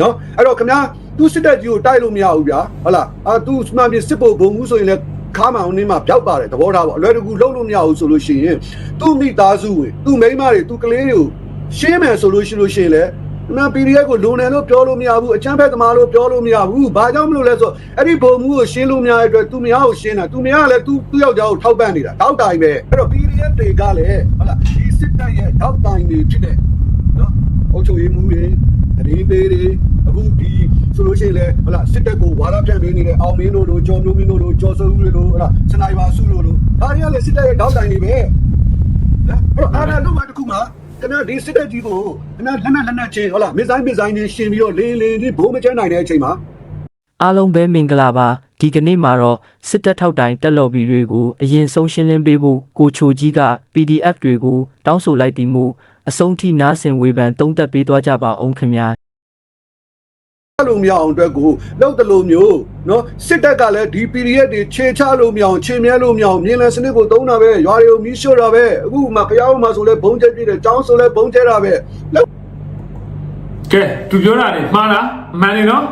နော်အဲ့တော့ခင်ဗျာသူစစ်တပ်ကြီးကိုတိုက်လို့မရဘူးဗျာဟုတ်လားအာသူစမှန်ပြစစ်ဖို့ဘုံမှုဆိုရင်လည်းခါမအောင်နေမှာပျောက်ပါတယ်သဘောထားပေါ့အလွယ်တကူလုံးလို့မရဘူးဆိုလို့ရှိရင်သူ့မိသားစုဝင်သူ့မိန်းမတွေသူ့ကလေးတွေကိုရှင်းမယ်ဆိုလို့ရှိလို့ရှိရင်လည်းနာ PDF ကိုလုံတယ်လို့ပြောလို့မရဘူးအချမ်းဖက်သမားလို့ပြောလို့မရဘူးဘာကြောင့်မလို့လဲဆိုတော့အဲ့ဒီဘုံမှုကိုရှင်းလို့မရတဲ့အတွက်သူမရကိုရှင်းတာသူမရကလည်းသူသူ့ယောက်ျားကိုထောက်ပံ့နေတာတောက်တိုင်းပဲအဲ့တော့ PDF တွေကလည်းဟုတ်လားဒီစစ်တပ်ရဲ့ထောက်တိုင်းတွေဖြစ်တဲ့နော်အုပ်ချုပ်ရေးမှုတွေ အရင်းပေးတွေအခုဒီဆိုလို့ရှိရင်လည်းဟုတ်လားစစ်တပ်ကိုဝါဒဖြန့်ပေးနေတဲ့အောင်မင်းတို့လိုကျော်မျိုးမင်းတို့လိုကျော်စိုးဦးတွေလိုဟုတ်လားစနိုက်ပါစုလိုလိုဒါတွေကလည်းစစ်တပ်ရဲ့ထောက်တိုင်းတွေပဲနော်အဲ့တော့အားလုံးကတခုမှကျွန်တော်ဒီစစ်တပ်ကြီးကိုကျွန်တော်လက်နက်လက်နက်ချင်းဟုတ်လားမစ်ဇိုင်းမစ်ဇိုင်းတွေရှင်ပြီးတော့လင်းလင်းလေးဘိုးမချမ်းနိုင်တဲ့အချိန်မှာအားလုံးပဲမင်္ဂလာပါဒီကနေ့မှာတော့စစ်တပ်ထောက်တိုင်တက်လော်ဘီတွေကိုအရင်ဆုံးရှင်းလင်းပေးဖို့ကိုချိုကြီးက PDF တွေကိုတောင်းဆိုလိုက်ပြီးမှု အဆုံးထိနားဆင်ဝေဖန်သုံးသပ်ပေးသွားကြပါအောင်ခင်ဗျာအဲ့လိုမရအောင်အတွက်ကိုလောက်တလို့မျိုးနော်စစ်တပ်ကလည်းဒီ period တွေခြေချလို့မရအောင်ခြေမြဲလို့မရအောင်မြင်းလယ်စနစ်ကိုသုံးတာပဲရွာတွေကိုမီးရှို့တာပဲအခုမှဖျားဦးမှာဆိုလဲဘုံကျဲပြည့်တယ်ចောင်းဆိုလဲဘုံကျဲတာပဲလောက်ကဲသူပြောတာလေမှားလားအမှန်နေနော်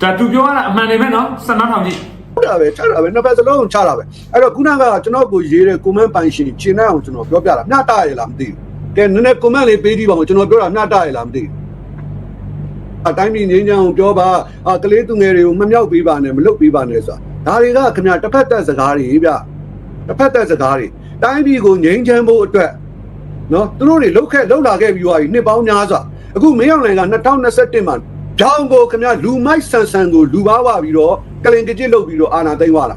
ဒါသူပြောတာအမှန်နေပဲနော်စနထောင်ကြည့်ဟုတ်တာပဲချတာပဲနှစ်ဖက်စလုံးချတာပဲအဲ့တော့ခုနကကျွန်တော်ကိုရေးတဲ့ comment ပိုင်ရှင်ခြေနှံ့အောင်ကျွန်တော်ပြောပြတာမျှတရလားမသိဘူး ကဲနည်းနည်း comment လေးပေးကြည့်ပါဦးကျွန်တော်ပြောတာမျှတရလားမသိဘူးအတိုင်းပြည်ငင်းချမ်းကိုပြောပါအာကလေးသူငယ်တွေကိုမမြောက်ပေးပါနဲ့မလုတ်ပေးပါနဲ့ဆိုတာဒါတွေကခင်ဗျာတစ်ဖက်သက်စကားတွေဗျတစ်ဖက်သက်စကားတွေတိုင်းပြည်ကိုငင်းချမ်းဖို့အတွက်နော်သူတို့တွေလှုပ်ခက်လှုပ်လာခဲ့ပြီးသွားပြီနှစ်ပေါင်းများစွာအခုမင်းအောင်လိုင်က2021မှာဂျောင်းကိုခင်ဗျာလူမိုက်ဆန်ဆန်ကိုလူပါဝပြီးတော့ကလင်ကကြစ်လုပ်ပြီးတော့အာနာသိမ်းသွားတာ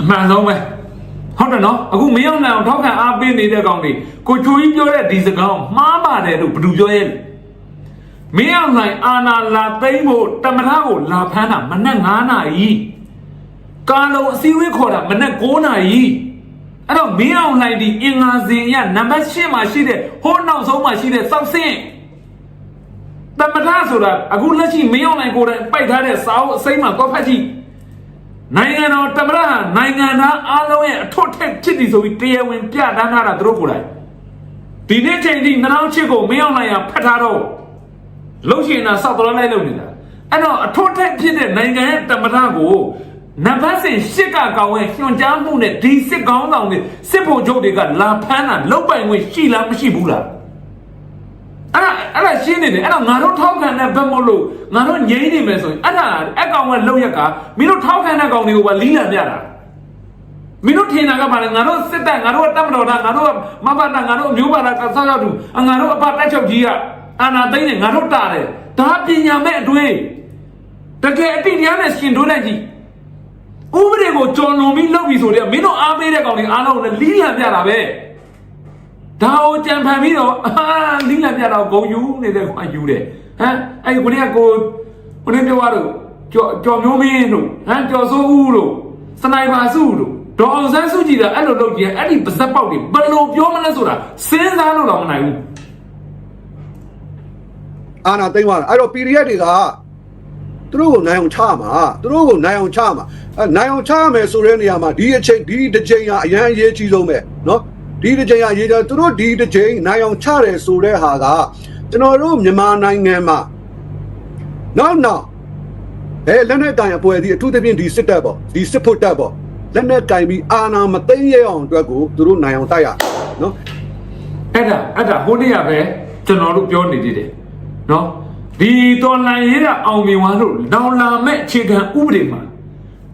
အမှန်ဆုံးပဲ ဟုတ်တယ်နော်အခုမင်းအောင်နိုင်အောင်ထောက်ခံအားပေးနေတဲ့ကောင်တွေကိုချိုကြီးပြောတဲ့ဒီစကားကိုမှားပါတယ်လို့ဘယ်သူပြောရဲ့လဲမင်းအောင်နိုင်အာနာလာသိမ့်ဖို့တမထကိုလာဖမ်းတာမနက်9နာရီကာလုံအစည်းအဝေးခေါ်တာမနက်9နာရီအဲ့တော့မင်းအောင်နိုင်ဒီအင်္ဂါစဉ်ရနံပါတ်10မှာရှိတဲ့ဟိုးနောက်ဆုံးမှာရှိတဲ့စောက်စင်းတမထဆိုတာအခုလက်ရှိမင်းအောင်နိုင်ကိုယ်တိုင်ပိုက်ထားတဲ့စာအုပ်အစိမ်းမှာတော့ဖတ်ကြည့် နိုင်ငံတော်တမရဟာနိုင်ငံသားအားလုံးရဲ့အထွတ်ထက်ဖြစ်သည်ဆိုပြီးတရားဝင်ပြဋ္ဌာန်းထားတာသူတို့ကိုယ်တိုင်ဒီနေ့ချိန်ထိ2008ကိုမင်းအောင်နိုင်ရဖတ်ထားတော့လှုပ်ရှင်တာစောက်တော်လိုက်လုပ်နေတာအဲ့တော့အထွတ်ထက်ဖြစ်တဲ့နိုင်ငံရဲ့တမရကိုနံပါတ်စဉ်ရှစ်ကကောင်ရဲ့ညွှန်ကြားမှုနဲ့ဒီစစ်ကောင်းဆောင်တွေစစ်ဖို့ချုပ်တွေကလာဖမ်းတာလုတ်ပိုင်ဝင်ရှိလားမရှိဘူးလား အဲ့ဒါအဲ့ဒါရှင်းနေတယ်အဲ့တော့ငါတို့ထောက်ခံတဲ့ဘက်မို့လို့ငါတို့ငြိမ်းနေမယ်ဆိုရင်အဲ့ဒါအကောင်ကလောက်ရက်ကမင်းတို့ထောက်ခံတဲ့ကောင်တွေကိုပါလီးလံပြတာမင်းတို့ထင်တာကဘာလဲငါတို့စစ်တပ်ငါတို့ကတပ်မတော်သားငါတို့ကမဘတာငါတို့မျိုးပါတာကဆောက်ရောက်သူငါတို့အပတက်ချုပ်ကြီးကအာနာသိမ့်နေငါတို့တာတယ်ဒါပညာမဲ့အတွေ့တကယ်အတိတရားနဲ့ရှင်တို့လိုက်ကြည့်ဥပဒေကိုကြော်လွန်ပြီးလုပ်ပြီးဆိုတော့မင်းတို့အားပေးတဲ့ကောင်တွေအားလုံးလည်းလီးလံပြတာပဲ ဒါကိုကြံဖန်ပြီးတော့အာလင်းလံပြတော့ဂုံယူနေတဲ့ခွာယူတယ်ဟမ်အဲ့ဒီကိုနေ့ကကိုကိုနေ့ပြောရတော့ကြော်ကြော်မျိုးမင်းတို့ဟမ်ကြော်စိုးဦးတို့စနိုက်ပါစုတို့ဒေါ်အောင်ဆန်းစုကြည်ကအဲ့လိုလုပ်ကြည့်အဲ့ဒီပါဇက်ပေါက်တွေဘယ်လိုပြောမလဲဆိုတာစဉ်းစားလို့တော့မနိုင်ဘူး အာနာသိမ်းသွားတာအဲ့တော့ period တွေကသူတို့ကိုနိုင်အောင်ချမှာသူတို့ကိုနိုင်အောင်ချမှာအဲနိုင်အောင်ချရမယ်ဆိုတဲ့နေရာမှာဒီအချိန်ဒီတစ်ချိန်ကအရန်အရေးကြီးဆုံးပဲเนาะ ဒီတစ်ချိန်ကရေးကြသူတို့ဒီတစ်ချိန်နိုင်အောင်ချတယ်ဆိုတဲ့ဟာကကျွန်တော်တို့မြန်မာနိုင်ငံမှာနောက်နောက်ဘယ်လက်နဲ့တိုင်အဖွဲ့အစည်းအထူးသဖြင့်ဒီစစ်တပ်ပေါ့ဒီစစ်ဖို့တပ်ပေါ့လက်နဲ့တိုင်ပြီးအာဏာမသိမ်းရအောင်အတွက်ကိုသူတို့နိုင်အောင်တိုက်ရနော်အဲ့ဒါအဲ့ဒါဟိုနေ့ကပဲကျွန်တော်တို့ပြောနေသေးတယ်နော်ဒီတော်လှန်ရေးကအောင်မြင်သွားလို့နောင်လာမဲ့အခြေခံဥပဒေမှာ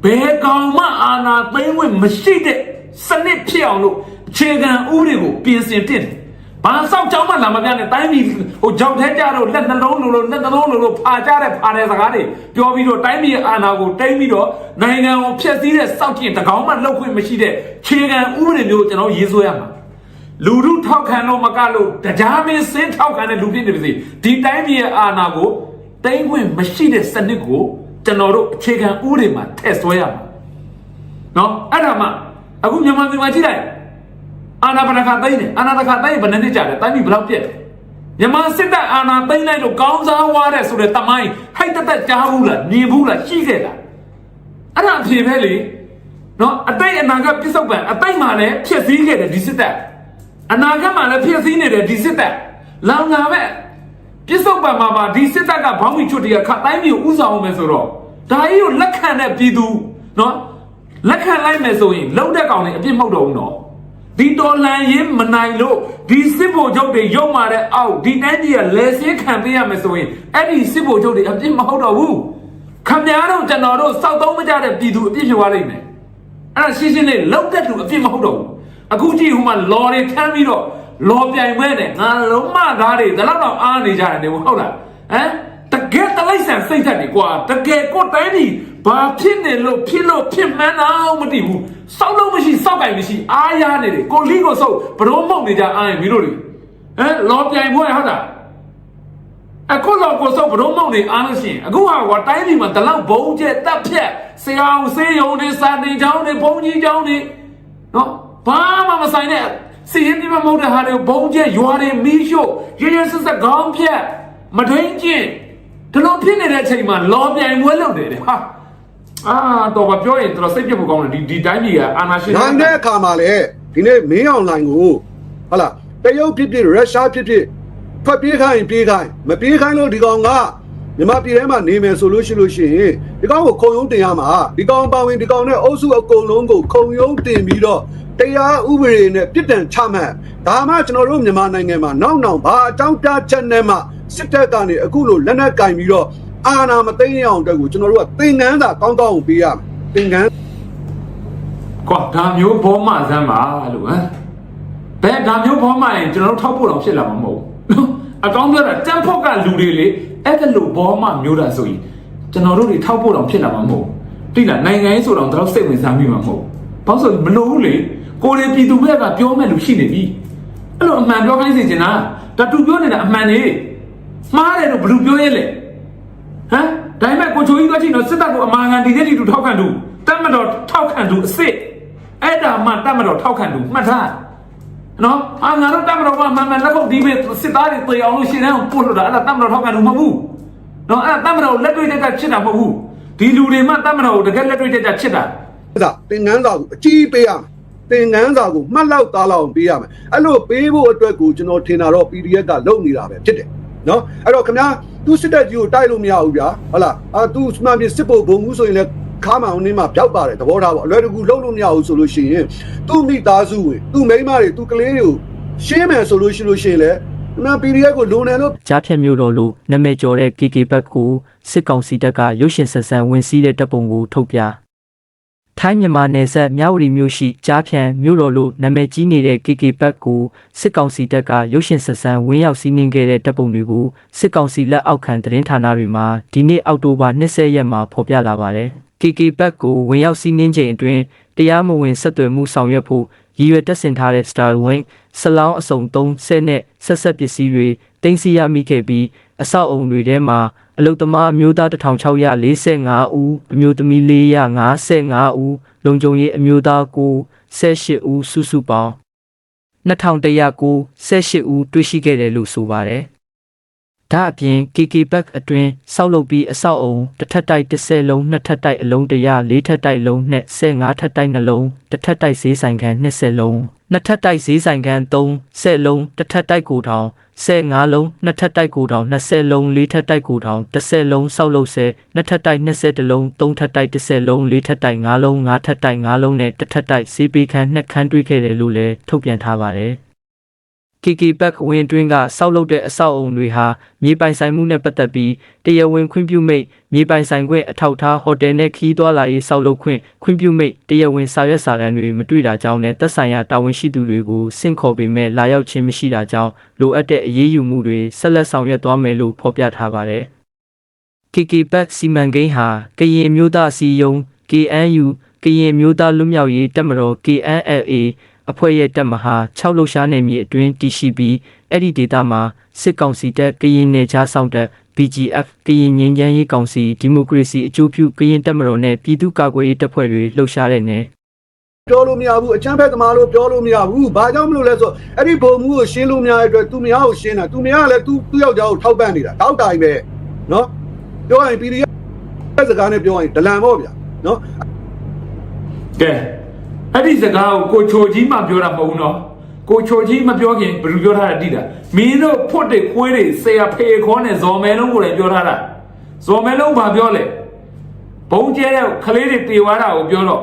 ဘယ်ကောင်မှအာဏာသိမ်းဝင်မရှိတဲ့စနစ်ဖြစ်အောင်လို့ ခြေခံဥပဒေကိုပြင်ဆင်တင်တယ်ဘာဆောက်ကြောင်းမှလာမပြနဲ့တိုင်းပြည်ဟိုကြောက်ထဲကြတော့လက်နှလုံးလိုလိုလက်နှလုံးလိုလိုဖာကြတဲ့ဖာတဲ့စကားတွေပြောပြီးတော့တိုင်းပြည်ရဲ့အာဏာကိုတိုင်းပြီးတော့နိုင်ငံကိုဖျက်ဆီးတဲ့စောက်ကျင်တကောင်မှလောက်ခွင့်မရှိတဲ့ခြေခံဥပဒေမျိုးကျွန်တော်ရေးဆွဲရမှာလူထုထောက်ခံတော့မကလို့တရားမင်းစင်းထောက်ခံတဲ့လူဖြစ်နေပါစေဒီတိုင်းပြည်ရဲ့အာဏာကိုတိမ့်ခွင့်မရှိတဲ့စနစ်ကိုကျွန်တော်တို့အခြေခံဥပဒေမှာထည့်ဆွဲရမှာနော်အဲ့ဒါမှအခုမြန်မာပြည်မှာကြည့်လိုက် အာဏာပဏာခသိမ့်တယ်အာဏာတခါသိမ့်ဘယ်နှစ်နှစ်ကြာလဲတိုင်းပြည်ဘယ်လောက်ပြက်လဲမြန်မာစစ်တပ်အာဏာသိမ့်လိုက်လို့ကောင်းစားဝါတဲ့ဆိုတဲ့တမိုင်းဟိုက်တက်တက်ကြားဘူးလားမြင်ဘူးလားရှိခဲ့လားအဲ့ဒါအဖြေပဲလေနော်အတိတ်အနာဂတ်ပြစ္ဆုတ်ပံအတိတ်မှာလည်းဖြစ်စည်းခဲ့တယ်ဒီစစ်တပ်အနာဂတ်မှာလည်းဖြစ်စည်းနေတယ်ဒီစစ်တပ်လောင်လာမဲ့ပြစ္ဆုတ်ပံမှာပါဒီစစ်တပ်ကဘောင်းမီချွတ်တရခတိုင်းမျိုးဥဆောင်အောင်မယ်ဆိုတော့ဒါကြီးကိုလက်ခံတဲ့ပြည်သူနော်လက်ခံလိုက်မယ်ဆိုရင်လုံတဲ့ကောင်တွေအပြစ်မဟုတ်တော့ဘူးနော် ဒီတော်လန်ရင်မနိုင်လို့ဒီစစ်ဗိုလ်ချုပ်တွေရုံမာတဲ့အောက်ဒီတိုင်းကြီးကလဲစင်းခံပေးရမယ်ဆိုရင်အဲ့ဒီစစ်ဗိုလ်ချုပ်တွေအပြစ်မဟုတ်တော့ဘူးခမများတို့ကျွန်တော်တို့စောက်သုံးမကြတဲ့ပြည်သူအပြစ်ဖြစ်သွားလိမ့်မယ်အဲ့ဒါရှင်းရှင်းလေးလုံတဲ့သူအပြစ်မဟုတ်တော့ဘူးအခုကြည့်ဟိုမှာလော်တွေထမ်းပြီးတော့လော်ပြိုင်ပွဲနဲ့ငါလုံးမသားတွေဒါတော့အားနေကြတယ်နေဟုတ်လားဟမ်တ ကယ်တလိုက်ဆန်စိတ်ဓာတ်တွေကွာတကယ်ကိုယ်တိုင်းဒီဘာဖြစ်နေလို့ဖြစ်လို့ဖြစ်မှန်းတော့မသိဘူးစောက်လို့မရှိစောက်ကင်မရှိအားရနေတယ်ကိုလီကိုစောက်ဘရုံးမောက်နေကြအားရင်မင်းတို့တွေဟမ်လော်ပြိုင်ပွဲဟုတ်လားအခုတော့ကိုစောက်ဘရုံးမောက်နေအားလို့ရှိရင်အခုဟာကွာတိုင်းပြည်မှာတလောက်ဘုံကျက်တက်ဖြက်ဆရာအောင်ဆေးရုံတွေစာတင်ကျောင်းတွေဘုံကြီးကျောင်းတွေနော်ဘာမှမဆိုင်တဲ့စီရင်ဒီမှာမဟုတ်တဲ့ဟာတွေဘုံကျက်ရွာတွေမီးရှို့ရရဆက်ဆက်ခေါင်းဖြက်မတွင်းကျင် ဒီလိုဖြစ်နေတဲ့အချိန်မှာလော်ပြိုင်ပွဲလုပ်တယ်တဲ့ဟာအာတော့ဘာပြောရင်တော်စိတ်ပြတ်ဖို့ကောင်းတယ်ဒီဒီတိုင်းပြည်ကအာနာရှင်နိုင်တဲ့အခါမှာလေဒီနေ့မင်းအောင်လိုင်ကိုဟုတ်လားတရုတ်ဖြစ်ဖြစ်ရုရှားဖြစ်ဖြစ်ထွက်ပြေးခိုင်းပြေးခိုင်းမပြေးခိုင်းလို့ဒီကောင်က မြန်မာပြည်ထဲမှာနေမယ်ဆိုလို့ရှိလို့ရှိရင်ဒီကောင်ကိုခုံရုံးတင်ရမှာဒီကောင်ပါဝင်ဒီကောင်နဲ့အုပ်စုအကုန်လုံးကိုခုံရုံးတင်ပြီးတော့တရားဥပဒေနဲ့ပြစ်ဒဏ်ချမှတ်ဒါမှကျွန်တော်တို့မြန်မာနိုင်ငံမှာနောက်နောက်ဘာအကြောင်းပြချက်နဲ့မှစစ်တပ်ကနေအခုလိုလက်နက်ကင်ပြီးတော့အာဏာမသိမ်းရအောင်အတွက်ကိုကျွန်တော်တို့ကသင်ငန်းသာကောင်းကောင်းကိုပေးရမယ်သင်ငန်းကွာဒါမျိုးဘောမဆန်းပါလို့ဟမ်ဘယ်ဒါမျိုးဘောမရင်ကျွန်တော်တို့ထောက်ဖို့တော့ဖြစ်လာမှာမဟုတ်ဘူးအကောင်းပြောတာတန်ဖို့ကလူတွေလေ အဲ့ဒါလို့ဘောမမျိုးတာဆိုရင်ကျွန်တော်တို့တွေထောက်ဖို့တော့ဖြစ်လာမှာမဟုတ်ဘူးတိလားနိုင်ငံရေးဆိုတော့တော့စိတ်ဝင်စားမိမှာမဟုတ်ဘာလို့ဆိုမလို့ဘူးလေကိုရီပြည်သူဘက်ကပြောမဲ့လူရှိနေပြီအဲ့လိုအမှန်ပြောခိုင်းစေချင်တာတတူပြောနေတာအမှန်နေမှားတယ်လို့ဘယ်လူပြောရဲလဲဟမ်ဒါပေမဲ့ကိုချိုကြီးကချင်းတော့စစ်တပ်ကိုအမာခံဒီနေ့ဒီတူထောက်ခံသူတတ်မတော်ထောက်ခံသူအစ်စ်အဲ့ဒါမှတတ်မတော်ထောက်ခံသူမှတ်ထား နော်အာငါတို့တတ်မတော်ကမှန်မှန်လက်ခုပ်ဒီပဲစစ်သားတွေတေအောင်လို့ရှင်းအောင်ပို့လို့တာအဲ့ဒါတတ်မတော်ထောက်ခံသူမဟုတ်ဘူးနော်အဲ့ဒါတတ်မတော်လက်တွေ့တက်တက်ဖြစ်တာမဟုတ်ဘူးဒီလူတွေမှတတ်မတော်ကိုတကယ်လက်တွေ့တက်တက်ဖြစ်တာစာသင်ငန်းစာကိုအကြီးပေးရမယ်သင်ငန်းစာကိုမှတ်လောက်သားလောက်ပေးရမယ်အဲ့လိုပေးဖို့အတွက်ကိုကျွန်တော်ထင်တာတော့ PDF ကလုပ်နေတာပဲဖြစ်တယ်နော်အဲ့တော့ခင်ဗျာသူစစ်တပ်ကြီးကိုတိုက်လို့မရဘူးဗျာဟုတ်လားအာသူစမှန်ပြစစ်ဖို့ဘုံမှုဆိုရင်လည်း ခါမအောင်နေမှာပျောက်ပါတယ်သဘောထားပေါ့အလွယ်တကူလုံးလို့မရဘူးဆိုလို့ရှိရင်သူ့မိသားစုဝင်သူ့မိန်းမတွေသူ့ကလေးတွေကိုရှင်းမယ်ဆိုလို့ရှိလို့ရှိရင်လည်းခင်ဗျာ PDF ကိုလုံနေလို့ကြားဖြတ်မျိုးတော်လို့နာမည်ကျော်တဲ့ KK ဘက်ကိုစစ်ကောင်စီတပ်ကရုပ်ရှင်ဆက်ဆံဝင်စည်းတဲ့တပ်ပုံကိုထုတ်ပြထိုင်းမြန်မာနယ်စပ်မြဝတီမြို့ရှိကြားဖြန့်မြို့တော်လို့နာမည်ကြီးနေတဲ့ KK ဘက်ကိုစစ်ကောင်စီတပ်ကရုပ်ရှင်ဆက်ဆံဝင်ရောက်စီးနင်းခဲ့တဲ့တပ်ပုံတွေကိုစစ်ကောင်စီလက်အောက်ခံသတင်းဌာနတွေမှာဒီနေ့အောက်တိုဘာ20ရက်မှာဖော်ပြလာပါတယ်။ KK ဘက်ကိုဝင်ရောက်စီးနင်းချိန်အတွင်းတရားမဝင်ဆက်သွယ်မှုဆောင်ရွက်ဖို့ရည်ရွယ်တက်ဆင်ထားတဲ့ Starlink ဆလောင်းအစုံ30နဲ့ဆက်ဆက်ပစ္စည်းတွေတင်စီရမိခဲ့ပြီးအဆောက်အုံတွေထဲမှာအလုတ္တမအမျိုးသား1645ဦးအမျိုးသမီး455ဦးလုံခြုံရေးအမျိုးသား9 18ဦးစုစုပေါင်း2109 18ဦးတွေ့ရှိခဲ့တယ်လို့ဆိုပါတယ်။ ဒါအပြင် KK Back အတွင်းစောက်လုပ်ပြီးအဆောက်အုံတစ်ထပ်တိုက်30လုံးနှစ်ထပ်တိုက်အလုံး100လေးထပ်တိုက်လုံးနဲ့15ထပ်တိုက်နှလုံးတစ်ထပ်တိုက်ဈေးဆိုင်ခန်း20လုံးနှစ်ထပ်တိုက်ဈေးဆိုင်ခန်း3 10လုံးတစ်ထပ်တိုက်ကိုထောင်15လုံးနှစ်ထပ်တိုက်ကိုထောင်20လုံးလေးထပ်တိုက်ကိုထောင်10လုံးစောက်လုပ်ဆဲနှစ်ထပ်တိုက်20လုံး3ထပ်တိုက်10လုံးလေးထပ်တိုက်5လုံး5ထပ်တိုက်5လုံးနဲ့တစ်ထပ်တိုက်ဈေးပေးခန်းနှစ်ခန်းတွေ့ခဲ့တယ်လို့လည်းထုတ်ပြန်ထားပါတယ်။ KK Back ဝင်တွင်းကစောက်လုပ်တဲ့အဆောက်အုံတွေဟာမြေပိုင်ဆိုင်မှုနဲ့ပတ်သက်ပြီးတရားဝင်ခွင့်ပြုမိတ်မြေပိုင်ဆိုင်ခွင့်အထောက်အထားဟိုတယ်နဲ့ခီးသွွာလာရေးစောက်လုပ်ခွင့်ခွင့်ပြုမိတ်တရားဝင်စာရွက်စာတမ်းတွေမတွေ့တာကြောင့်နဲ့သက်ဆိုင်ရာတာဝန်ရှိသူတွေကိုစင့်ခေါ်ပေမဲ့လာရောက်ခြင်းမရှိတာကြောင့်လိုအပ်တဲ့အရေးယူမှုတွေဆက်လက်ဆောင်ရွက်သွားမယ်လို့ဖော်ပြထားပါတယ်။ KK Back စီမံကိန်းဟာကရင်မျိုးသားအစည်းအရုံး KNU ကရင်မျိုးသားလွတ်မြောက်ရေးတပ်မတော် KNLA အဖွဲ့ရဲ့တပ်မဟာ6လှုပ်ရှားနယ်မြေအတွင်းတည်ရှိပြီးအဲ့ဒီဒေသမှာစစ်ကောင်စီတပ်ကရင်နယ်ခြားစောင့်တပ် BGF ကရင်ငြိမ်းချမ်းရေးကောင်စီဒီမိုကရေစီအကျိုးပြုကရင်တပ်မတော်နဲ့ပြည်သူ့ကာကွယ်ရေးတပ်ဖွဲ့တွေလှုပ်ရှားတဲ့နယ်ပြောလို့မရဘူးအချမ်းဖက်သမားလို့ပြောလို့မရဘူးဘာကြောင့်မလို့လဲဆိုအဲ့ဒီဘုံမှုကိုရှင်းလို့မရတဲ့အတွက်သူမရကိုရှင်းတာသူမရကလည်းသူသူ့ယောက်ျားကိုထောက်ပံ့နေတာတောက်တိုင်ပဲနော်ပြောရင် PDF စကားနဲ့ပြောရင်ဒလန်ပေါ့ဗျာနော်ကဲ အဲ့ဒီစကားကိုကိုချိုကြီးမှပြောတာမဟုတ်ဘူးနော်ကိုချိုကြီးမပြောခင်ဘယ်လိုပြောထားတာတိတာမင်းတို့ဖွတ်တွေခွေးတွေဆရာဖေခေါ်နဲ့ဇော်မဲလုံးကိုလည်းပြောထားတာဇော်မဲလုံးဘာပြောလဲဘုံကျဲတဲ့ကလေးတွေတေသွားတာကိုပြောတော့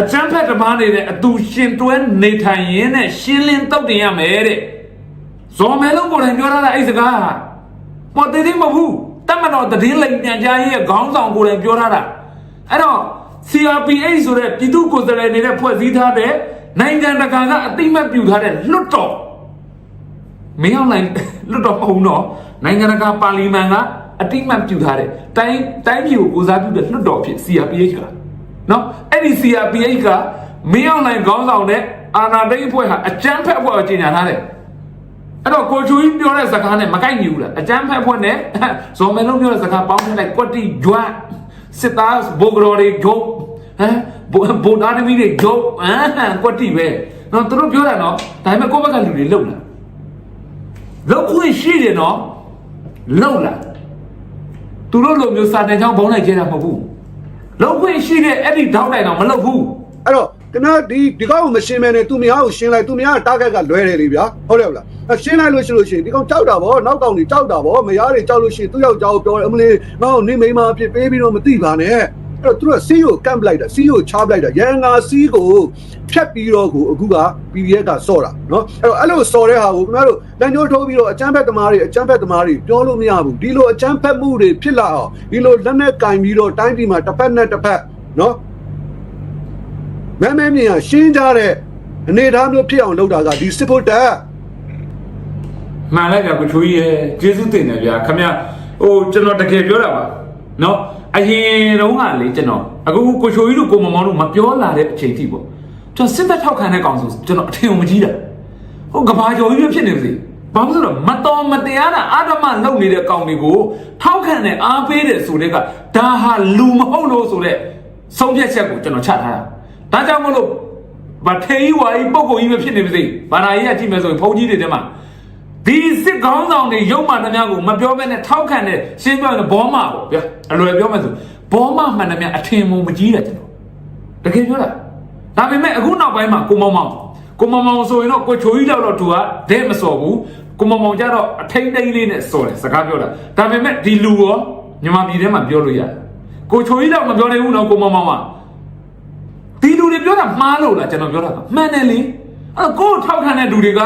အချမ်းဖက်ဓမ္မနေတဲ့အတူရှင်တွဲနေထိုင်ရင်းနဲ့ရှင်းလင်းတုတ်တင်ရမယ်တဲ့ဇော်မဲလုံးကိုလည်းပြောထားတာအဲ့စကားဟာပေါ်သေးသေးမဟုတ်ဘူးတတ်မတော်တည်င်းလိမ်ပြန်ကြားရေးရဲ့ခေါင်းဆောင်ကိုလည်းပြောထားတာအဲ့တော့ CRPH ဆိုတဲ့ပြည်သူ့ကိုယ်စားလှယ်နေတဲ့ဖွဲ့စည်းထားတဲ့နိုင်ငံတကာကအတိမတ်ပြုထားတဲ့လွတ်တော်မင်းအောင်လိုက်လွတ်တော်မဟုတ်ဘူးနော်နိုင်ငံတကာပါလီမန်ကအတိမတ်ပြုထားတဲ့တိုင်းတိုင်းပြည်ကိုကိုစားပြုတဲ့လွတ်တော်ဖြစ် CRPH ကနော်အဲ့ဒီ CRPH ကမင်းအောင်လိုက်ခေါင်းဆောင်တဲ့အာဏာသိမ်းအဖွဲ့ဟာအကြမ်းဖက်အဖွဲ့ကိုကြီးညာထားတယ်အဲ့တော့ကိုချူကြီးပြောတဲ့စကားနဲ့မကိုက်ညီဘူးလားအကြမ်းဖက်ဖွဲ့နဲ့ဇော်မဲလုံးပြောတဲ့စကားပေါင်းထည့်လိုက်ကွက်တီဂျွတ် စစ်သားဘိုဂရော်တွေဂျုတ်ဟမ်ဘိုဘိုဒါနမီတွေဂျုတ်ဟမ်ကွက်တီပဲနော်သူတို့ပြောတာနော်ဒါပေမဲ့ကိုယ့်ဘက်ကလူတွေလုံလားလုံခွင့်ရှိတယ်နော်လုံလားသူတို့လိုမျိုးစာတန်ချောင်းဘုံလိုက်ကျဲတာမဟုတ်ဘူးလုံခွင့်ရှိတဲ့အဲ့ဒီတောင်းတိုင်တော့မလုံဘူးအဲ့တော့ ကနဒီဒီကောင်ကိုမရှင်းမဲနဲ့သူများကိုရှင်းလိုက်သူများကတားဂက်ကလွဲတယ်လေဗျာဟုတ်တယ်မလားအဲ့ရှင်းလိုက်လို့ရှိလို့ရှိရင်ဒီကောင်ကြောက်တာဗောနောက်ကောင်တွေကြောက်တာဗောမယားတွေကြောက်လို့ရှိရင်သူ့ယောက်ျားကိုပြောတယ်အမလေးငါ့ကိုနေမိန်းမအဖြစ်ပေးပြီးတော့မသိပါနဲ့အဲ့တော့သူကစီးကိုကန့်ပလိုက်တာစီးကိုချားပလိုက်တာရန်ငါစီးကိုဖြတ်ပြီးတော့ကိုအခုက PDF ကစော့တာနော်အဲ့တော့အဲ့လိုစော်တဲ့ဟာကိုခင်ဗျားတို့လမ်းကျိုးထိုးပြီးတော့အချမ်းဖက်သမားတွေအချမ်းဖက်သမားတွေပြောလို့မရဘူးဒီလိုအချမ်းဖက်မှုတွေဖြစ်လာအောင်ဒီလိုလက်နဲ့ကင်ပြီးတော့တိုင်းပြည်မှာတစ်ဖက်နဲ့တစ်ဖက်နော် မဲမဲမြင်ရရှင်းကြတဲ့အနေအထားမျိုးဖြစ်အောင်လုပ်တာကဒီစစ်ဖို့တက်မှန်လိုက်ဗျာကိုချိုးကြီးရဲ့ကျေးဇူးတင်တယ်ဗျာခမဟိုကျွန်တော်တကယ်ပြောတာပါနော်အရင်တုန်းကလေကျွန်တော်အခုကိုချိုးကြီးတို့ကိုမမောင်တို့မပြောလာတဲ့အချိန်ထိပေါ့ကျွန်တော်စစ်သက်ထောက်ခံတဲ့ကောင်ဆိုကျွန်တော်အထင်မကြီးတာဟိုကဘာကျော်ကြီးပဲဖြစ်နေပါစေဘာလို့လဲဆိုတော့မတော်မတရားတာအာဓမ္မလုပ်နေတဲ့ကောင်တွေကိုထောက်ခံတဲ့အားပေးတဲ့ဆိုတဲ့ကဒါဟာလူမဟုတ်လို့ဆိုတဲ့ဆုံးဖြတ်ချက်ကိုကျွန်တော်ချထားတာ ဒါကြောင့်မလို့ဗထေးဝါကြီးပုံကိုကြီးပဲဖြစ်နေပါစေဘာသာရေးကကြည့်မယ်ဆိုရင်ဘုန်းကြီးတွေထဲမှာဒီစစ်ကောင်းဆောင်တွေရုပ်မှန်သမျှကိုမပြောဘဲနဲ့ထောက်ခံတဲ့ရှင်းပြောရင်ဘောမပေါ့ဗျာအလွယ်ပြောမယ်ဆိုဘောမမှန်သမျှအထင်မုံမကြီးတယ်ကျွန်တော်တကယ်ပြောတာဒါပေမဲ့အခုနောက်ပိုင်းမှာကိုမောင်မောင်ကိုမောင်မောင်ဆိုရင်တော့ကိုချိုကြီးလောက်တော့သူကဒဲမစော်ဘူးကိုမောင်မောင်ကြတော့အထိမ့်သိမ့်လေးနဲ့စော်တယ်စကားပြောတာဒါပေမဲ့ဒီလူရောမြန်မာပြည်ထဲမှာပြောလို့ရတယ်ကိုချိုကြီးလောက်မပြောနိုင်ဘူးနော်ကိုမောင်မောင်က ဒီလူတွေပြောတာမှားလို့လားကျွန်တော်ပြောတာကမှန်တယ်လေအဲ့တော့ကိုယ်ထောက်ခံတဲ့လူတွေက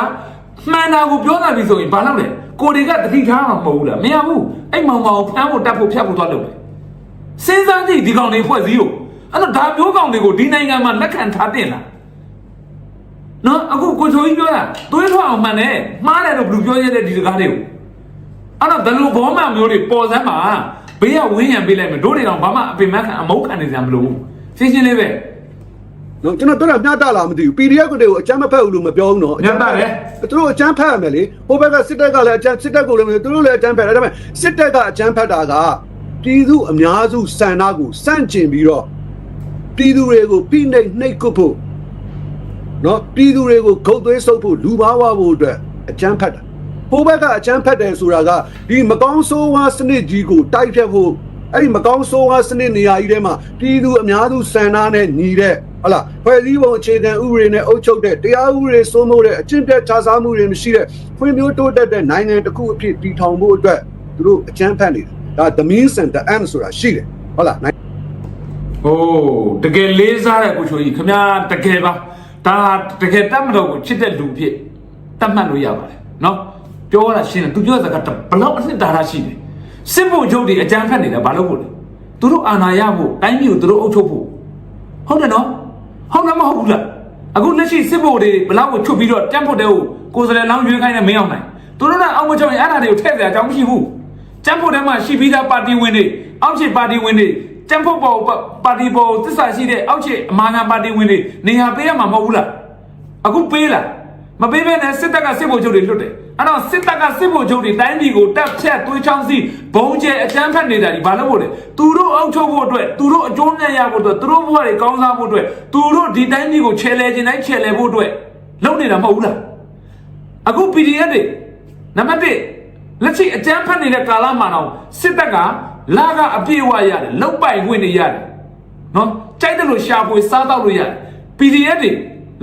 မှန်တာကိုပြောတာပြီဆိုရင်ဘာလုပ်လဲကိုတွေကတတိထားမှာမဟုတ်ဘူးလားမရဘူးအဲ့မောင်မောင်ဖမ်းဖို့တတ်ဖို့ဖြတ်ဖို့သွားလုပ်တယ်စဉ်းစားကြည့်ဒီကောင်တွေဖွဲ့စည်းကိုအဲ့တော့ဒါမျိုးကောင်တွေကိုဒီနိုင်ငံမှာလက်ခံထားတင်လားနော်အခုကိုချိုကြီးပြောတာသွေးထွက်အောင်မှန်တယ်မှားတယ်လို့ဘယ်လူပြောရတဲ့ဒီစကားတွေကိုအဲ့တော့ဘယ်လိုဘောမှမျိုးတွေပေါ်စမ်းမှာဘေးကဝင်းရံပေးလိုက်မယ်တို့တွေတော့ဘာမှအပင်မခံအမုန်းခံနေကြမလို့ရှင်းရှင်းလေးပဲ နော်ကျွန်တော်ပြောတာမျှတလားမသိဘူး PDF ကိုတွေကိုအချမ်းမဖက်ဘူးလို့မပြောဘူးနော်မျှတတယ်သူတို့အချမ်းဖက်ရမယ်လေဟိုဘက်ကစစ်တပ်ကလည်းအချမ်းစစ်တပ်ကိုလည်းသူတို့လည်းအချမ်းဖက်တယ်ဒါပေမဲ့စစ်တပ်ကအချမ်းဖက်တာကပြည်သူအများစုစံနာကိုစန့်ကျင်ပြီးတော့ပြည်သူတွေကိုဖိနှိပ်နှိပ်ကွပ်ဖို့နော်ပြည်သူတွေကိုဂုတ်သွေးဆုပ်ဖို့လူပါဝါဖို့အတွက်အချမ်းဖက်တာဟိုဘက်ကအချမ်းဖက်တယ်ဆိုတာကဒီမကောင်းဆိုးဝါးစနစ်ကြီးကိုတိုက်ဖြတ်ဖို့အဲ့ဒီမကောင်းဆိုးဝါးစနစ်နေရာကြီးထဲမှာပြည်သူအများစုစံနာနဲ့ညီတဲ့ ဟုတ်လားဖွဲ့စည်းပုံအခြေခံဥပဒေနဲ့အုပ်ချုပ်တဲ့တရားဥပဒေစိုးမိုးတဲ့အကျင့်ပြတ်ခြားစားမှုတွေမရှိတဲ့ဖွံ့ဖြိုးတိုးတက်တဲ့နိုင်ငံတစ်ခုအဖြစ်တည်ထောင်ဖို့အတွက်သူတို့အကြမ်းဖက်နေတာဒါ the means and the end ဆိုတာရှိတယ်ဟုတ်လားနိုင်။အိုးတကယ်လေးစားတဲ့ကိုချိုကြီးခမတကယ်ပါဒါတကယ်တတ်မတော့ကိုချစ်တဲ့လူဖြစ်တတ်မှတ်လို့ရပါတယ်နော်ပြောရတာရှင်းတယ်သူပြောတဲ့စကားတဘလောက်အနှစ်သာရရှိတယ်စစ်ဖို့ချုပ်တွေအကြမ်းဖက်နေတာဘာလို့ဖို့လဲသူတို့အာဏာရဖို့တိုင်းပြည်ကိုသူတို့အုပ်ချုပ်ဖို့ဟုတ်တယ်နော် ဟုတ်လားမဟုတ်ဘူးလားအခုလက်ရှိစစ်ဖို့တွေဘလောက်ကိုချွတ်ပြီးတော့တန့်ဖို့တဲ့ကိုကိုယ်စလဲလောင်းရွေးခိုင်းနေမင်းအောင်နိုင်သူတို့ကအောက်မချုပ်ရင်အဲ့ဒါတွေကိုထည့်စရာအကြောင်းမရှိဘူးကျန်းဖို့ထဲမှာရှိပြီးသားပါတီဝင်တွေအောက်ခြေပါတီဝင်တွေကျန်းဖို့ပေါ်ပါတီပေါ်သစ္စာရှိတဲ့အောက်ခြေအမာခံပါတီဝင်တွေနေရာပေးရမှာမဟုတ်ဘူးလားအခုပေးလားမပေးဘဲနဲ့စစ်တပ်ကစစ်ဗိုလ်ချုပ်တွေလွတ်တယ် အဲ့တော့စစ်တပ်ကစစ်ဗိုလ်ချုပ်တွေတိုင်းပြည်ကိုတက်ဖြတ်သွေးချောင်းစီဘုံကျဲအကြမ်းဖက်နေတာဒီဘာလို့ဖို့လဲသူတို့အောက်ချုပ်ဖို့အတွက်သူတို့အကျိုးမြတ်ရဖို့အတွက်သူတို့ဘဝတွေကောင်းစားဖို့အတွက်သူတို့ဒီတိုင်းပြည်ကိုခြေလဲခြင်းတိုင်းခြေလဲဖို့အတွက်လုပ်နေတာမဟုတ်ဘူးလားအခု PDF တွေနံပါတ်1လက်ရှိအကြမ်းဖက်နေတဲ့ကာလမှာတော့စစ်တပ်ကလာကအပြည့်အဝရတယ်လောက်ပိုင်ခွင့်တွေရတယ်နော်ကြိုက်တယ်လို့ရှာဖွေစားတော့လို့ရတယ် PDF တွေ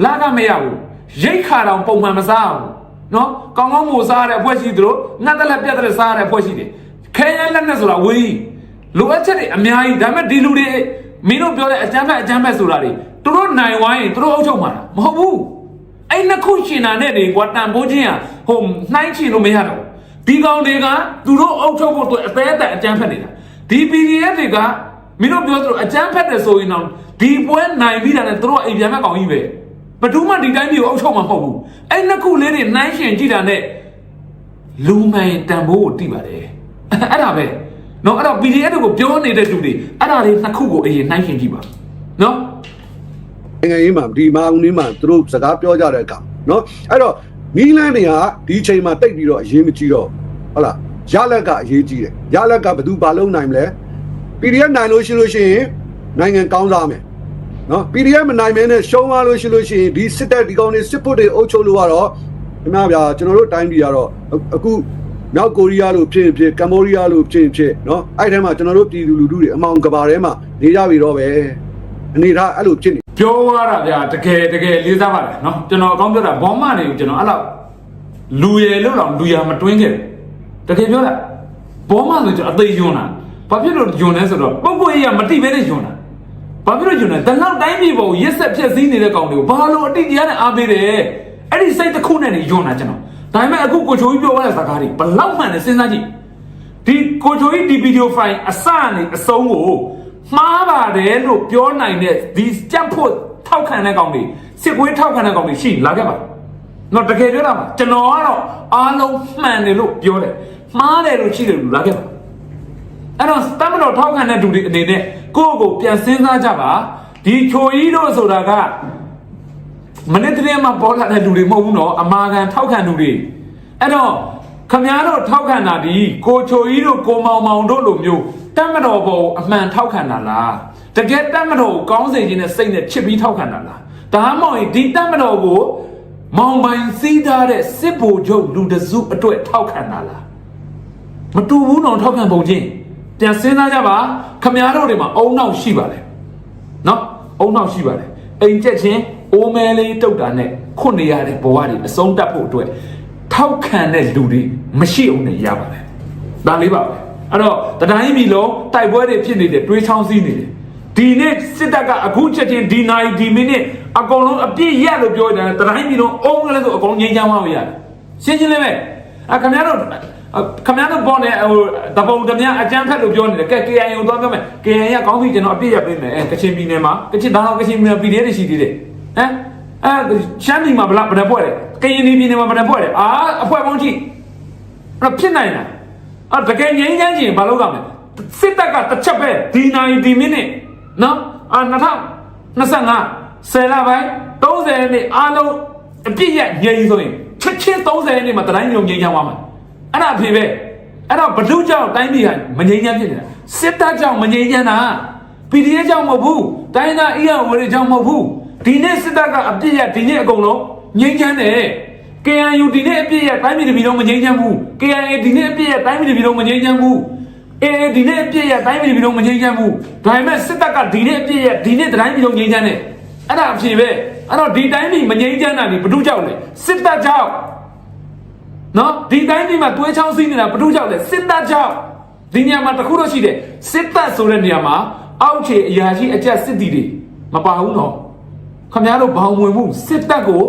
လာကမရဘူးရိတ်ခါတောင်ပုံမှန်မစားဘူး နော်ကောင်းကောင်းမို့စားရတဲ့အဖွဲ့ရှိသလိုငတ်တက်လက်ပြတ်တက်လက်စားရတဲ့အဖွဲ့ရှိတယ်ခဲရလက်နဲ့ဆိုတာဝေးလိုအပ်ချက်တွေအများကြီးဒါပေမဲ့ဒီလူတွေမင်းတို့ပြောတဲ့အကြမ်းဖက်အကြမ်းဖက်ဆိုတာတွေသူတို့နိုင်ဝိုင်းရင်သူတို့အုပ်ချုပ်မှာလားမဟုတ်ဘူးအဲ့နှစ်ခုရှင်တာနဲ့နေကွာတန်ဖိုးချင်းอ่ะဟိုနှိုင်းချင်လို့မရတော့ဒီကောင်တွေကသူတို့အုပ်ချုပ်ဖို့အတွက်အသေးအတန်အကြမ်းဖက်နေတာဒီ PDF တွေကမင်းတို့ပြောသလိုအကြမ်းဖက်တယ်ဆိုရင်တော့ဒီပွဲနိုင်ပြီးတာနဲ့သူတို့အိမ်ပြန်မဲ့ကောင်ကြီးပဲ ဘဒူးမှဒီတိုင်းမျိုးအုပ်ချုပ်မှာမဟုတ်ဘူးအဲ့နှစ်ခုလေးတွေနှိုင်းရှင်ကြည့်တာနဲ့လူမှန်တန်ဖိုးကိုတိပါတယ်အဲ့ဒါပဲနော်အဲ့တော့ PDF တွေကိုပြောနေတဲ့လူတွေအဲ့ဒါတွေနှစ်ခုကိုအရင်နှိုင်းရှင်ကြည့်ပါနော်နိုင်ငံရေးမှာဒီမအောင်နေမှာသူတို့စကားပြောကြတဲ့အခါနော်အဲ့တော့မီလန်တွေကဒီချိန်မှာတိတ်ပြီးတော့အရေးမကြီးတော့ဟုတ်လားရလက်ကအရေးကြီးတယ်ရလက်ကဘယ်သူပါလုံးနိုင်မလဲ PDF နိုင်လို့ရှိလို့ရှိရင်နိုင်ငံကောင်းစားမယ် နော် PDF မနိုင်မင်းနဲ့ရှုံးသွားလို့ရှိလို့ရှိရင်ဒီစစ်တပ်ဒီကောင်တွေစစ်ဖို့တွေအုပ်ချုပ်လို့ကတော့ခင်ဗျာဗျာကျွန်တော်တို့တိုင်းပြည်ကတော့အခုမြောက်ကိုရီးယားလို့ဖြစ်ဖြစ်ကမ္ဘောဒီးယားလို့ဖြစ်ဖြစ်နော်အဲ့ထဲမှာကျွန်တော်တို့ပြည်သူလူထုတွေအမောင်ကဘာထဲမှာနေကြပြီတော့ပဲအနေထားအဲ့လိုဖြစ်နေပြောရတာဗျာတကယ်တကယ်လေးစားပါတယ်နော်ကျွန်တော်အကောင်းပြောတာဘောမတွေကိုကျွန်တော်အဲ့လောက်လူရယ်လို့တော့လူရမတွင်းခဲ့တကယ်ပြောတာဘောမဆိုကျွန်တော်အသေးယွန်းတာဘာဖြစ်လို့ယွန်းလဲဆိုတော့ပုံပွေးရမတိပဲနဲ့ယွန်းတာ ဘာဖြစ်လို့ယွန်းလဲတလောက်တိုင်းပြည်ပေါ်ရက်ဆက်ဖြက်စည်းနေတဲ့ကောင်တွေကိုဘာလို့အတိတ်တရားနဲ့အားပေးတယ်အဲ့ဒီစိတ်တစ်ခုနဲ့နေယွန်းတာကျွန်တော်ဒါပေမဲ့အခုကိုချိုကြီးပြောရတဲ့စကားတွေဘလောက်မှန်လဲစဉ်းစားကြည့်ဒီကိုချိုကြီးဒီဗီဒီယိုဖိုင်အစနေအဆုံးကိုမှားပါတယ်လို့ပြောနိုင်တဲ့ဒီကြက်ဖို့ထောက်ခံတဲ့ကောင်တွေစစ်ကွေးထောက်ခံတဲ့ကောင်တွေရှိလာခဲ့ပါတော့တကယ်ပြောတာပါကျွန်တော်ကတော့အားလုံးမှန်တယ်လို့ပြောတယ်မှားတယ်လို့ရှိတယ်လို့လာခဲ့ပါအဲ့တော့တမတော်ထောက်ခံတဲ့သူတွေအနေနဲ့ ကိုယ့်ကိုယ်ပြန်စဉ်းစားကြပါဒီချိုကြီးတို့ဆိုတာကမနေ့တည်းမှာပေါ်လာတဲ့လူတွေမဟုတ်ဘူးနော်အမာခံထောက်ခံလူတွေအဲ့တော့ခမည်းတော်ထောက်ခံတာဒီကိုချိုကြီးတို့ကိုမောင်မောင်တို့လိုမျိုးတက်မတော်ပေါ်အမှန်ထောက်ခံတာလားတကယ်တက်မတော်ကိုကောင်းစေခြင်းနဲ့စိတ်နဲ့ချစ်ပြီးထောက်ခံတာလားဒါမှမဟုတ်ရင်ဒီတက်မတော်ကိုမောင်ပိုင်စီးထားတဲ့စစ်ဗိုလ်ချုပ်လူတစုအတွက်ထောက်ခံတာလားမတူဘူးနော်ထောက်ခံပုံချင်း ပြန်စဉ်းစားကြပါခမည်းတော်တွေမှာအုံနောက်ရှိပါတယ်နော်အုံနောက်ရှိပါတယ်အိမ်ကျက်ချင်းအိုးမဲလေးတုတ်တာနဲ့ခွတ်နေရတဲ့ဘဝတွေအဆုံးတတ်ဖို့အတွက်ထောက်ခံတဲ့လူတွေမရှိအောင်နဲ့ရပါတယ်ဒါလေးပါပဲအဲ့တော့တတိုင်းပြည်လုံးတိုက်ပွဲတွေဖြစ်နေတယ်တွေးချောင်းစည်းနေတယ်ဒီနေ့စစ်တပ်ကအခုချက်ချင်းဒီနိုင်ဒီမိနစ်အကုန်လုံးအပြည့်ရလို့ပြောကြတယ်တတိုင်းပြည်လုံးအုံးကလေးဆိုအကုန်ငြိမ်းချမ်းသွားလို့ရတယ်ရှင်းရှင်းလေးပဲအခင်ဗျားတို့ ခင်ဗျားတို့ပေါ်နေဟိုတပုံတမအကြမ်းဖက်လို့ပြောနေတယ်ကဲ KIA ကိုသွားပြောမယ် KIA ကကောင်းပြီကျွန်တော်အပြည့်ရပေးမယ်အဲကချင်ပြည်နယ်မှာကချင်ဒါတော့ကချင်ပြည်နယ်ပြည်နယ်တွေရှိသေးတယ်ဟမ်အဲရှမ်းပြည်မှာဗလားဗဒဖွဲ့တယ်ကရင်ပြည်နယ်မှာဗဒဖွဲ့တယ်အာအဖွဲ့ပေါင်းကြည့်အဲ့ဖြစ်နိုင်လားအဲ့တကယ်ငြိမ်းချမ်းခြင်းဘာလို့ကမလဲစစ်တပ်ကတစ်ချက်ပဲဒီနိုင်ဒီမိနစ်နော်အာ2025ဆယ်လပိုင်း30နှစ်အားလုံးအပြည့်ရငြိမ်းဆိုရင်ချက်ချင်း30နှစ်မှာတတိုင်းညုံငြိမ်းချမ်းသွားမှာ အဲ့ဒါအဖေပဲအဲ့တော့ဘလူးကြောင့်တိုင်းပြည်ဟာမငြိမ်းချမ်းဖြစ်နေတာစစ်တပ်ကြောင့်မငြိမ်းချမ်းတာ PDF ကြောင့်မဟုတ်ဘူးတိုင်းသားအီးရဝေကြောင့်မဟုတ်ဘူးဒီနေ့စစ်တပ်ကအပြည့်ရဒီနေ့အကုန်လုံးငြိမ်းချမ်းတယ် KNU ဒီနေ့အပြည့်ရတိုင်းပြည်တပြည်လုံးမငြိမ်းချမ်းဘူး KNA ဒီနေ့အပြည့်ရတိုင်းပြည်တပြည်လုံးမငြိမ်းချမ်းဘူး AA ဒီနေ့အပြည့်ရတိုင်းပြည်တပြည်လုံးမငြိမ်းချမ်းဘူးဒါပေမဲ့စစ်တပ်ကဒီနေ့အပြည့်ရဒီနေ့တိုင်းပြည်လုံးငြိမ်းချမ်းတယ်အဲ့ဒါအဖြစ်ပဲအဲ့တော့ဒီတိုင်းပြည်မငြိမ်းချမ်းတာဒီဘ누구ကြောင့်လဲစစ်တပ်ကြောင့် နော်ဒီတိုင်းပြည်မှာတွဲချောင်းစီးနေတာဘ누구ကြောင့်လဲစစ်တပ်ကြောင့်ဒီနေရာမှာတခုတော့ရှိတယ်စစ်တပ်ဆိုတဲ့နေရာမှာအောက်ခြေအရာရှိအကြက်စစ်တီတွေမပါဘူးနော်ခမရတို့ဘောင်ဝင်မှုစစ်တပ်ကို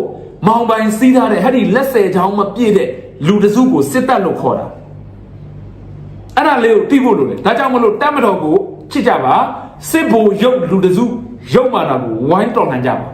မောင်ပိုင်စီးထားတဲ့ဟဲ့ဒီလက်ဆယ်ချောင်းမပြည့်တဲ့လူတစုကိုစစ်တပ်လို့ခေါ်တာအဲ့ဒါလေးကိုသိဖို့လိုတယ်ဒါကြောင့်မလို့တက်မတော်ကိုချစ်ကြပါစစ်ဘိုလ်ရုပ်လူတစုရုပ်မာတာကိုဝိုင်းတော်လှန်ကြပါ